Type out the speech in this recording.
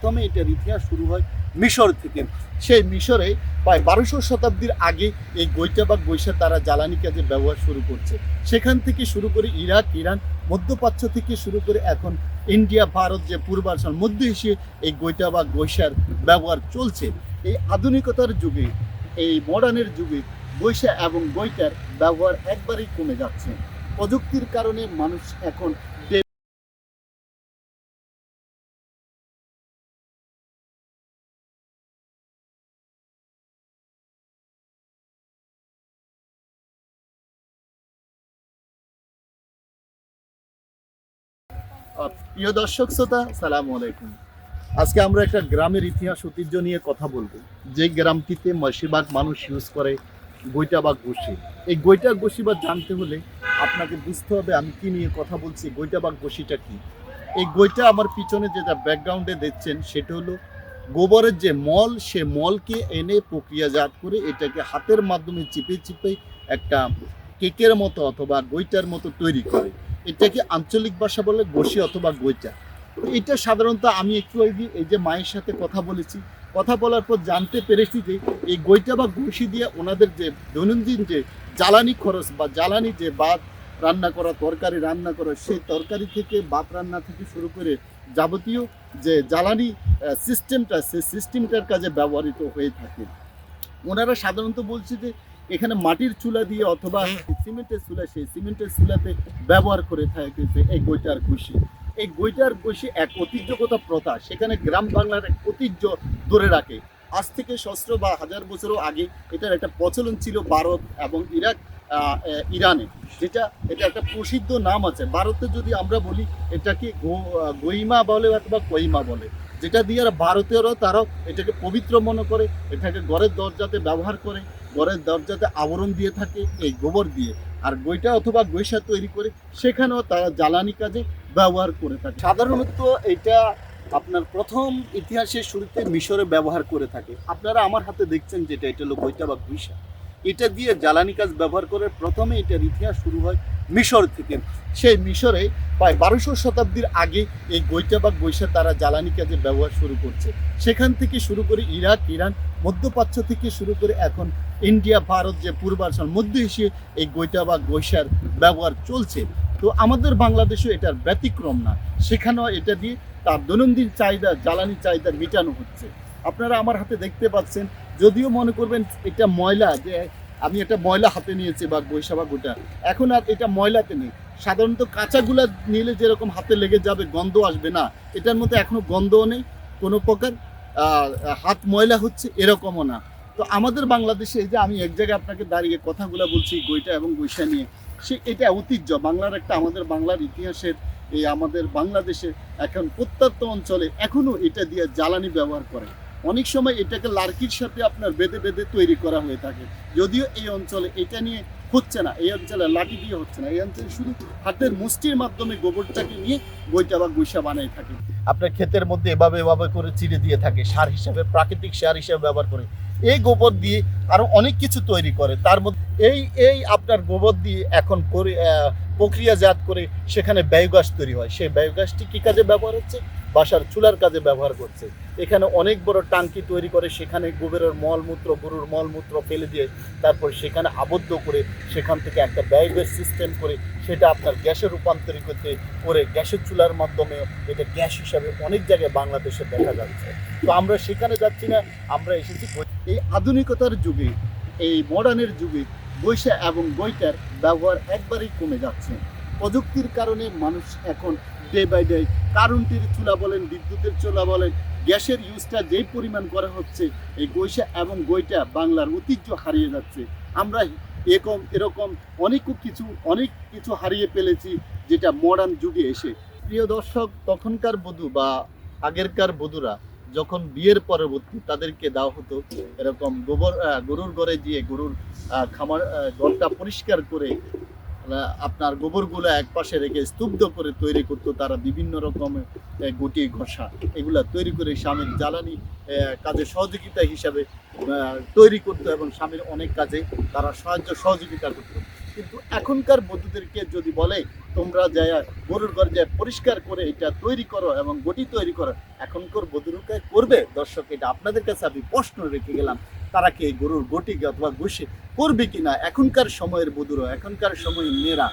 প্রথমে এটার ইতিহাস শুরু হয় মিশর থেকে। সেই মিশরে প্রায় বারোশো শতাব্দীর আগে এই গৈটা বা গৈসা তারা জ্বালানি কাজে ব্যবহার শুরু করছে। সেখান থেকে শুরু করে ইরাক, ইরান, মধ্যপ্রাচ্য থেকে শুরু করে এখন ইন্ডিয়া, ভারত যে পূর্বাঞ্চল মধ্য এশিয়ায় এই গৈটা বা গৈসার ব্যবহার চলছে। এই আধুনিকতার যুগে, এই মডার্নের যুগে গৈসা এবং গৈটার ব্যবহার একবারেই কমে যাচ্ছে। প্রযুক্তির কারণে মানুষ এখন প্রিয় দর্শক শ্রোতা, সালাম আলাইকুম। আজকে আমরা একটা গ্রামের ইতিহাস, ঐতিহ্য নিয়ে কথা বলব। যে গ্রামটিতে বেশিরভাগ মানুষ ইউজ করে গৈটা বা ঘষি এই গৈটা ঘষি বা জানতে হলে আপনাকে বুঝতে হবে আমি কি নিয়ে কথা বলছি গৈটা বা ঘষিটা কি। এই গৈটা আমার পিছনে যেটা ব্যাকগ্রাউন্ডে দেখছেন, সেটা হলো গোবরের যে মল, সে মলকে এনে প্রক্রিয়াজাত করে এটাকে হাতের মাধ্যমে চিপে চিপে একটা কেকের মতো অথবা গৈটার মতো তৈরি করে। এটাকে আঞ্চলিক ভাষা বলে ঘষি অথবা তো এটা সাধারণত আমি একটু এই যে মায়ের সাথে কথা বলেছি। কথা বলার পর জানতে পেরেছি যে এই গৈটা বা ঘষি দিয়ে ওনাদের যে দৈনন্দিন যে জ্বালানি খরচ বা জ্বালানি যে ভাত রান্না করা, তরকারি রান্না করা, সেই তরকারি থেকে ভাত রান্না থেকে শুরু করে যাবতীয় যে জ্বালানি সিস্টেমটা সেই সিস্টেমটার কাজে ব্যবহৃত হয়ে থাকে। ওনারা সাধারণত বলছে যে এখানে মাটির চুলা দিয়ে অথবা সিমেন্টের চুলা, সেই সিমেন্টের চুলাতে ব্যবহার করে থাকে এই গৈটার ঘুষি। এই গৈটার ঘুষি এক ঐতিহ্যগত প্রথা, সেখানে গ্রাম বাংলার এক ঐতিহ্য ধরে রাখে। আজ থেকে সহস্র বা হাজার বছরও আগে এটার একটা প্রচলন ছিল ভারত এবং ইরাক ইরানে। যেটা, এটা একটা প্রসিদ্ধ নাম আছে। ভারতে যদি আমরা বলি, এটাকে গইমা বলে অথবা কইমা বলে। যেটা দিয়ে আর ভারতীয়রাও তারাও এটাকে পবিত্র মনে করে, এটাকে ঘরের দরজাতে ব্যবহার করে। ঘরের দরজাতে আবরণ দিয়ে থাকে, এই গোবর দিয়ে। আর গৈটা অথবা গৈসা তৈরি করে সেখানেও তারা জ্বালানি কাজে ব্যবহার করে থাকে। সাধারণত এটা আপনার প্রথম ইতিহাসের শুরুতে মিশরে ব্যবহার করে থাকে। আপনারা আমার হাতে দেখছেন যেটা, এটা হলো গৈটা বা গৈসা এটা দিয়ে জ্বালানি কাজ ব্যবহার করে প্রথমে এটার ইতিহাস শুরু হয় মিশর থেকে। সেই মিশরে প্রায় বারোশো শতাব্দীর আগে এই গৈটা বা গৈসা তারা জ্বালানি কাজে ব্যবহার শুরু করছে। সেখান থেকে শুরু করে ইরাক, ইরান মধ্যপ্রাচ্য থেকে শুরু করে এখন ইন্ডিয়া, ভারত যে পূর্বাঞ্চল, মধ্য এশিয়ায় এই গৈটা বা গৈসার ব্যবহার চলছে। তো আমাদের বাংলাদেশে এটার ব্যতিক্রম না। সেখানেও এটা দিয়ে তার দৈনন্দিন চাহিদা, জ্বালানি চাহিদা মেটানো হচ্ছে। আপনারা আমার হাতে দেখতে পাচ্ছেন, যদিও মনে করবেন এটা ময়লা, যে আমি এটা ময়লা হাতে নিয়েছি বা গৈসা বা গোটা। এখন আর এটা ময়লাতে নেই। সাধারণত কাঁচাগুলা নিলে যেরকম হাতে লেগে যাবে, গন্ধ আসবে না। এটার মধ্যে এখনও গন্ধও নেই, কোনো প্রকার হাত ময়লা হচ্ছে এরকমও না। তো আমাদের বাংলাদেশে যে আমি এক জায়গায় আপনাকে দাঁড়িয়ে কথাগুলো বলছি গৈটা এবং গৈসা নিয়ে, সে এটা ঐতিহ্য। বাংলার একটা আমাদের বাংলার ইতিহাসের এই আমাদের বাংলাদেশে এখন প্রত্যন্ত অঞ্চলে এখনও এটা দিয়ে জ্বালানি ব্যবহার করে। অনেক সময় এটাকে লার্কির সাথে আপনার বেঁধে বেঁধে তৈরি করা হয়ে থাকে। যদিও এই অঞ্চলে এটা নিয়ে হচ্ছে না, এই অঞ্চলে লাঠি দিয়ে হচ্ছে না। এই অঞ্চলে শুধু হাতের মুষ্টির মাধ্যমে গোবরটাকে নিয়ে বইটা বা গুইসা বানাই থাকে। আপনার ক্ষেতের মধ্যে এভাবে এভাবে করে চিড়ে দিয়ে থাকে, সার হিসাবে, প্রাকৃতিক সার হিসাবে ব্যবহার করে। এই গোবর দিয়ে আরও অনেক কিছু তৈরি করে। তার মধ্যে এই এই আপনার গোবর দিয়ে এখন করে প্রক্রিয়াজাত করে সেখানে বায়োগ্যাস তৈরি হয়। সেই বায়োগ্যাসটি কী কাজে ব্যবহার হচ্ছে? বাসার চুলার কাজে ব্যবহার করছে। এখানে অনেক বড় টাঙ্কি তৈরি করে, সেখানে গোবরের মলমূত্র, গরুর মলমূত্র ফেলে দিয়ে তারপর সেখানে আবদ্ধ করে সেখান থেকে একটা বায়োগ্যাস সিস্টেম করে সেটা আপনার গ্যাসে রূপান্তরিত করতে, করে গ্যাসের চুলার মাধ্যমে এটা গ্যাস হিসাবে অনেক জায়গায় বাংলাদেশে দেখা যাচ্ছে। তো আমরা সেখানে যাচ্ছি না, আমরা এসেছি এই আধুনিকতার যুগে, এই মডার্নের যুগে বৈশা এবং বইটার ব্যবহার একবারেই কমে যাচ্ছে। প্রযুক্তির কারণে মানুষ এখন ডে বাই ডে কারেন্টের চুলা বলেন, বিদ্যুতের চুলা বলেন গ্যাসের ইউজটা যেই পরিমাণ করা হচ্ছে, এই গৈসা এবং গইটা বাংলার ঐতিহ্য হারিয়ে যাচ্ছে। আমরা এরকম এরকম অনেক কিছু অনেক কিছু হারিয়ে ফেলেছি যেটা মডার্ন যুগে এসে। প্রিয় দর্শক, তখনকার বধূ বা আগেরকার বধূরা যখন বিয়ের পরবর্তী তাদেরকে দেওয়া হতো, এরকম গোবর গরুর ঘরে গিয়ে গরুর খামার ঘরটা পরিষ্কার করে আপনার গোবরগুলো এক পাশে রেখে স্তব্ধ করে তৈরি করতো তারা বিভিন্ন রকমের গুটি, ঘষা এগুলা তৈরি করে স্বামীর জ্বালানি কাজে সহযোগিতা হিসাবে তৈরি করতো এবং স্বামীর অনেক কাজে তারা সাহায্য, সহযোগিতা করতো। কিন্তু এখনকার বন্ধুদেরকে যদি বলে, তোমরা যায় গরুর ঘর যায় পরিষ্কার করে এটা তৈরি করো এবং গটি তৈরি করো, এখনকার বদরুকে করবে? দর্শক, এটা আপনাদের কাছে আমি প্রশ্ন রেখে গেলাম। তারা কি গরুর গটি অথবা ঘুষে করবে কিনা? এখনকার সময়ের বধুরা এখনকার সময়ের মেয়েরা